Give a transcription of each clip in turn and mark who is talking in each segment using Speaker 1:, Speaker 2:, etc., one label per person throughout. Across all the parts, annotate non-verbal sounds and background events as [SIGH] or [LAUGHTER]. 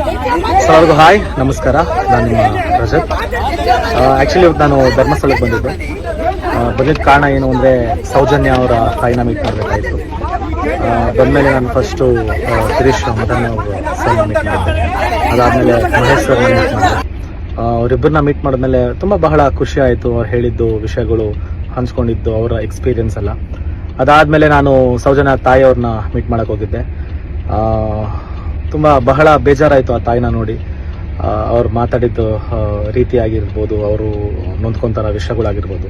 Speaker 1: ಎಲ್ಲರಿಗೂ ಹಾಯ್, ನಮಸ್ಕಾರ. ನಾನು ನಿಮ್ಮ ರಜತ್. ಆ್ಯಕ್ಚುಲಿ ಇವತ್ತು ನಾನು ಧರ್ಮಸ್ಥಳಕ್ಕೆ ಬಂದಿದ್ದೆ. ಬಂದಿದ್ದ ಕಾರಣ ಏನು ಅಂದರೆ ಸೌಜನ್ಯ ಅವರ ತಾಯಿನ ಮೀಟ್ ಮಾಡಬೇಕಾಯಿತು ಬಂದಮೇಲೆ ನಾನು ಫಸ್ಟು ಗಿರೀಶ್ ಮದನ್ ಅವರು ಸರ್ನ ಮೀಟ್ ಮಾಡಿದ್ದೆ ಅದಾದಮೇಲೆ ಮಹೇಶ್ ಸರ್ನ ಮೀಟ್ ಮಾಡಿದೆ ಅವರಿಬ್ಬರನ್ನ ಮೀಟ್ ಮಾಡಿದ್ಮೇಲೆ ತುಂಬ ಬಹಳ ಖುಷಿ ಆಯಿತು ಅವ್ರು ಹೇಳಿದ್ದು ವಿಷಯಗಳು, ಹಂಚ್ಕೊಂಡಿದ್ದು ಅವರ ಎಕ್ಸ್ಪೀರಿಯನ್ಸ್ ಎಲ್ಲ. ಅದಾದಮೇಲೆ ನಾನು ಸೌಜನ್ಯ ತಾಯಿಯವ್ರನ್ನ ಮೀಟ್ ಮಾಡೋಕ್ಕೆ ಹೋಗಿದ್ದೆ. ತುಂಬ ಬಹಳ ಬೇಜಾರಾಯಿತು ಆ ತಾಯಿನ ನೋಡಿ. ಅವ್ರು ಮಾತಾಡಿದ್ದು ರೀತಿಯಾಗಿರ್ಬೋದು, ಅವರು ನೊಂದ್ಕೊಂತಾರ ವಿಷಯಗಳಾಗಿರ್ಬೋದು.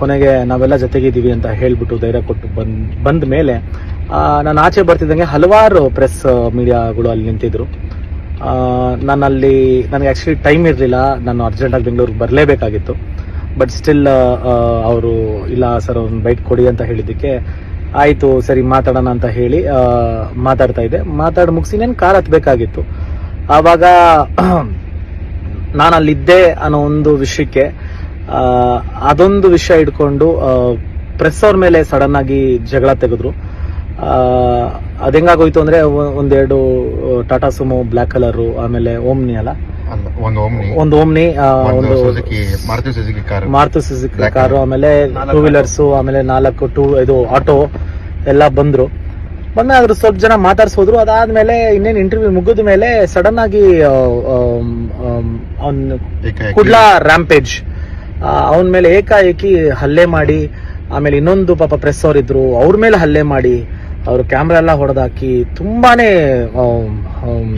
Speaker 1: ಕೊನೆಗೆ ನಾವೆಲ್ಲ ಜೊತೆಗಿದ್ದೀವಿ ಅಂತ ಹೇಳ್ಬಿಟ್ಟು ಧೈರ್ಯ ಕೊಟ್ಟು ಬಂದ್, ಬಂದ ಮೇಲೆ ನಾನು ಆಚೆ ಬರ್ತಿದ್ದಂಗೆ ಹಲವಾರು ಪ್ರೆಸ್ ಮೀಡಿಯಾಗಳು ಅಲ್ಲಿ ನಿಂತಿದ್ರು. ನಾನು ಅಲ್ಲಿ ನನಗೆ ಆ್ಯಕ್ಚುಲಿ ಟೈಮ್ ಇರಲಿಲ್ಲ. ನಾನು ಅರ್ಜೆಂಟಾಗಿ ಬೆಂಗಳೂರಿಗೆ ಬರಲೇಬೇಕಾಗಿತ್ತು. ಬಟ್ ಸ್ಟಿಲ್ ಅವರು, ಇಲ್ಲ ಸರ್ ಒಂದು ಬೈಟ್ ಕೊಡಿ ಅಂತ ಹೇಳಿದ್ದಕ್ಕೆ ಆಯಿತು, ಸರಿ, ಮಾತಾಡೋಣ ಅಂತ ಹೇಳಿ ಮಾತಾಡ್ತಾ ಇದ್ದೆ. ಮಾತಾಡಿ ಮುಗಿಸಿ ನಾನು ಕಾರ್ ಹತ್ಬೇಕಾಗಿತ್ತು. ಆವಾಗ [CLEARS THROAT] ನಾನು ಅಲ್ಲಿದ್ದೆ ಅನ್ನೋ ಒಂದು ವಿಷಯಕ್ಕೆ ಅದೊಂದು ವಿಷಯ ಇಟ್ಕೊಂಡು ಪ್ರೆಸ್ ಅವ್ರ ಮೇಲೆ ಸಡನ್ ಆಗಿ ಜಗಳ ತೆಗೆದ್ರು. ಅದ್ ಹೆಂಗಾಗೋಯ್ತು ಅಂದ್ರೆ ಒಂದೆರಡು ಟಾಟಾ ಸುಮೋ ಬ್ಲ್ಯಾಕ್ ಕಲರು, ಆಮೇಲೆ ಓಮ್ನಿ ಅಲ್ಲ?
Speaker 2: ಒಂದು ಓಮ್ನಿ
Speaker 1: ಒಂದು ಓಮ್ನಿ
Speaker 2: ಒಂದು Suzuki Maruti Suzuki car
Speaker 1: Maruti Suzuki car ಆಮೇಲೆ ಟೂ ವೀಲರ್ಸ್ ಆಮೇಲೆ ನಾಲ್ಕು ಟೂ ಇದು ಆಟೋ ಎಲ್ಲ ಬಂದ್ರು. ಬಂದ ಅದ್ರ ಸ್ವಲ್ಪ ಜನ ಮಾತಾಡ್ಸೋದ್ರು. ಅದಾದ್ಮೇಲೆ ಇನ್ನೇನು ಇಂಟರ್ವ್ಯೂ ಮುಗಿದ ಮೇಲೆ ಸಡನ್ ಆಗಿ ಅವನ್ ಕುಡ್ಲಾ ರ್ಯಾಂಪೇಜ್ ಅವನ ಮೇಲೆ ಏಕಾಏಕಿ ಹಲ್ಲೆ ಮಾಡಿ ಆಮೇಲೆ ಇನ್ನೊಂದು ಪಾಪ ಪ್ರೆಸ್ ಅವ್ರ ಇದ್ರು ಅವ್ರ ಮೇಲೆ ಹಲ್ಲೆ ಮಾಡಿ ಅವರು ಕ್ಯಾಮ್ರಾ ಎಲ್ಲ ಹೊಡೆದಾಕಿ ತುಂಬಾನೇ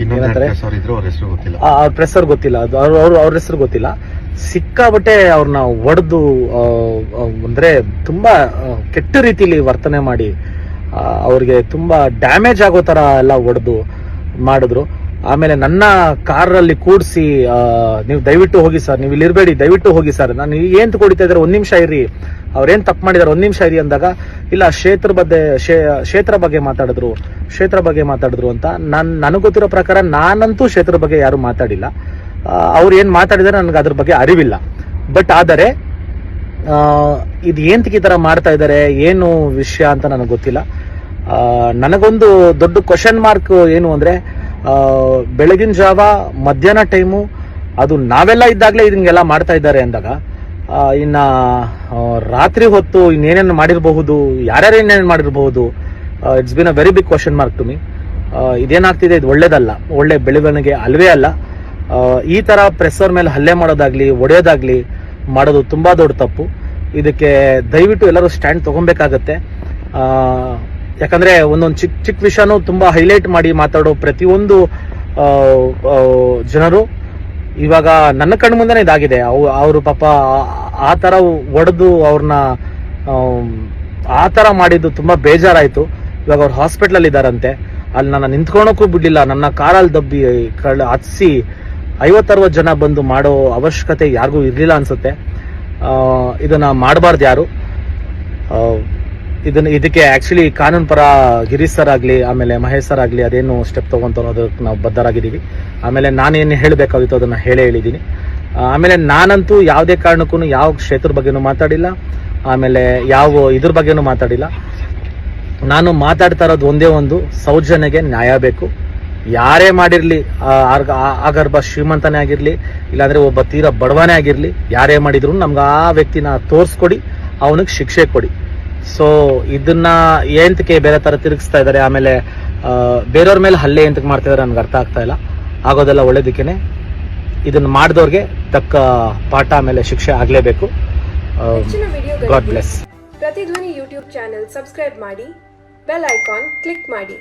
Speaker 1: ಏನಂತಾರೆ
Speaker 2: ಅವ್ರ ಹೆಸರು ಗೊತ್ತಿಲ್ಲ?
Speaker 1: ಅದು ಅವ್ರ ಹೆಸರು ಗೊತ್ತಿಲ್ಲ. ಸಿಕ್ಕಾಬಟ್ಟೆ ಅವ್ರನ್ನ ಒಡೆದು ಅಂದ್ರೆ ತುಂಬಾ ಕೆಟ್ಟ ರೀತಿಲಿ ವರ್ತನೆ ಮಾಡಿ ಅವ್ರಿಗೆ ತುಂಬಾ ಡ್ಯಾಮೇಜ್ ಆಗೋ ತರ ಎಲ್ಲ ಒಡೆದು ಮಾಡಿದ್ರು. ಆಮೇಲೆ ನನ್ನ ಕಾರಲ್ಲಿ ಕೂಡಿಸಿ ನೀವು ದಯವಿಟ್ಟು ಹೋಗಿ ಸರ್ ನೀವು ಇಲ್ಲಿ ಇರಬೇಡಿ ದಯವಿಟ್ಟು ಹೋಗಿ ಸರ್ ನಾನು ಏನ್ ಕೊಡಿತಾ ಇದ್ದಾರೆ ಒಂದ್ ನಿಮಿಷ ಇರಿ ಅವ್ರೇನ್ ತಪ್ಪು ಮಾಡಿದಾರೆ ಒಂದ್ ನಿಮಿಷ ಇರಿ ಅಂದಾಗ ಇಲ್ಲ, ಕ್ಷೇತ್ರ ಬಗ್ಗೆ ಕ್ಷೇತ್ರ ಬಗ್ಗೆ ಮಾತಾಡಿದ್ರು, ಕ್ಷೇತ್ರ ಬಗ್ಗೆ ಮಾತಾಡಿದ್ರು ಅಂತ ನಾನು, ನನಗೆ ಗೊತ್ತಿರೋ ಪ್ರಕಾರ ನಾನಂತೂ ಕ್ಷೇತ್ರ ಬಗ್ಗೆ ಯಾರು ಮಾತಾಡಿಲ್ಲ. ಅವ್ರು ಏನು ಮಾತಾಡಿದಾರೆ ನನಗೆ ಅದ್ರ ಬಗ್ಗೆ ಅರಿವಿಲ್ಲ. ಬಟ್ ಆದರೆ ಇದು ಏಂತಕ್ಕೆ ಈ ಥರ ಮಾಡ್ತಾ ಇದ್ದಾರೆ ಏನು ವಿಷಯ ಅಂತ ನನಗೆ ಗೊತ್ತಿಲ್ಲ. ನನಗೊಂದು ದೊಡ್ಡ ಕ್ವಶನ್ ಮಾರ್ಕ್ ಏನು ಅಂದ್ರೆ ಬೆಳಗಿನ ಜಾವ, ಮಧ್ಯಾಹ್ನ ಟೈಮು ಅದು ನಾವೆಲ್ಲ ಇದ್ದಾಗಲೇ ಇದನ್ನೆಲ್ಲ ಮಾಡ್ತಾ ಇದ್ದಾರೆ ಅಂದಾಗ ಇನ್ನ ರಾತ್ರಿ ಹೊತ್ತು ಇನ್ನೇನೇನು ಮಾಡಿರಬಹುದು, ಯಾರ್ಯಾರು ಏನೇನು ಮಾಡಿರಬಹುದು it's been a very big question mark to me ಇದೇನಾಗ್ತಿದೆ, ಇದು ಒಳ್ಳೇದಲ್ಲ. ಒಳ್ಳೆ ಬೆಳವಣಿಗೆ ಅಲ್ವೇ ಅಲ್ಲ. ಈ ತರ ಪ್ರೆಸ್ಸರ್ ಮೇಲೆ ಹಲ್ಲೆ ಮಾಡೋದಾಗ್ಲಿ ಒಡೆಯೋದಾಗ್ಲಿ ಮಾಡೋದು ತುಂಬಾ ದೊಡ್ಡ ತಪ್ಪು. ಇದಕ್ಕೆ ದಯವಿಟ್ಟು ಎಲ್ಲರೂ ಸ್ಟ್ಯಾಂಡ್ ತಗೊಬೇಕಾಗತ್ತೆ ಯಾಕಂದ್ರೆ ಒಂದೊಂದು ಚಿಕ್ಕ ಚಿಕ್ಕ ವಿಷಯನೂ ತುಂಬಾ ಹೈಲೈಟ್ ಮಾಡಿ ಮಾತಾಡೋ ಪ್ರತಿಯೊಂದು ಜನರು ಇವಾಗ ನನ್ನ ಕಣ್ಣು ಮುಂದೆನೇ ಇದಾಗಿದೆ. ಅವರು ಪಾಪ ಆ- ಥರ ಒಡೆದು ಅವ್ರನ್ನ ಆ ಥರ ಮಾಡಿದ್ದು ತುಂಬಾ ಬೇಜಾರಾಯಿತು. ಇವಾಗ ಅವ್ರು ಹಾಸ್ಪಿಟಲ್ ಅಲ್ಲಿ ಇದಾರಂತೆ ಅಲ್ಲಿ ನನ್ನ ನಿಂತ್ಕೊಳಕ್ಕೂ ಬಿಡ್ಲಿಲ್ಲ. ನನ್ನ ಕಾರಲ್ಲಿ ದಬ್ಬಿ ಕಳ್ಳ ಹತ್ಸಿ ಐವತ್ತರವತ್ತು ಜನ ಬಂದು ಮಾಡೋ ಅವಶ್ಯಕತೆ ಯಾರಿಗೂ ಇರಲಿಲ್ಲ ಅನ್ಸುತ್ತೆ. ಇದನ್ನು ಮಾಡಬಾರ್ದು ಯಾರು. ಇದನ್ನ ಇದಕ್ಕೆ ಆಕ್ಚುಲಿ ಕಾನೂನು ಪರ ಗಿರೀಶ್ ಸರ್ ಆಗಲಿ, ಆಮೇಲೆ ಮಹೇಶ್ ಸರ್ ಆಗ್ಲಿ ಅದೇನು ಸ್ಟೆಪ್ ತಗೊಂತ ಅನ್ನೋದಕ್ಕೆ ನಾವು ಬದ್ಧರಾಗಿದ್ದೀವಿ. ಆಮೇಲೆ ನಾನೇನು ಹೇಳಬೇಕಾಗಿತ್ತು ಅದನ್ನ ಹೇಳೇ ಹೇಳಿದ್ದೀನಿ. ಆಮೇಲೆ ನಾನಂತೂ ಯಾವುದೇ ಕಾರಣಕ್ಕೂ ಯಾವ ಕ್ಷೇತ್ರ ಬಗ್ಗೆನೂ ಮಾತಾಡಿಲ್ಲ. ಆಮೇಲೆ ಯಾವ ಇದ್ರ ಬಗ್ಗೆನೂ ಮಾತಾಡಿಲ್ಲ. ನಾನು ಮಾತಾಡ್ತಾ ಇರೋದು ಒಂದೇ ಒಂದು, ಸೌಜನ್ಯಗೆ ನ್ಯಾಯ ಬೇಕು. ಯಾರೇ ಮಾಡಿರಲಿ ಆಗರ್ಭ ಶ್ರೀಮಂತನೇ ಆಗಿರಲಿ, ಇಲ್ಲಾಂದ್ರೆ ಒಬ್ಬ ತೀರಾ ಬಡವನೇ ಆಗಿರಲಿ, ಯಾರೇ ಮಾಡಿದ್ರು ನಮ್ಗೆ ಆ ವ್ಯಕ್ತಿನ ತೋರಿಸ್ಕೊಡಿ, ಅವನಿಗೆ ಶಿಕ್ಷೆ ಕೊಡಿ. ಸೊ ಇದನ್ನ ಏಂತಕ್ಕೆ ಬೇರೆ ತರ ತಿರುಗಿಸ್ತಾ ಇದ್ದಾರೆ? ಆಮೇಲೆ ಬೇರೆಯವ್ರ ಮೇಲೆ ಹಲ್ಲೆ ಎಂತಕ್ಕೆ ಮಾಡ್ತಾ ಇದಾರೆ ನನ್ಗೆ ಅರ್ಥ ಆಗ್ತಾ ಇಲ್ಲ. ಆಗೋದೆಲ್ಲ ಒಳ್ಳೇದಕ್ಕೇನೆ ಇದನ್ನ ಮಾಡಿದವ್ರಿಗೆ ತಕ್ಕ ಪಾಠ ಆಮೇಲೆ ಶಿಕ್ಷೆ ಆಗ್ಲೇಬೇಕು.
Speaker 3: ಹೆಚ್ಚಿನ
Speaker 1: God bless
Speaker 3: Prathidhvani YouTube channel subscribe ಮಾಡಿ ಬೆಲ್ ಐಕಾನ್ ಕ್ಲಿಕ್ ಮಾಡಿ.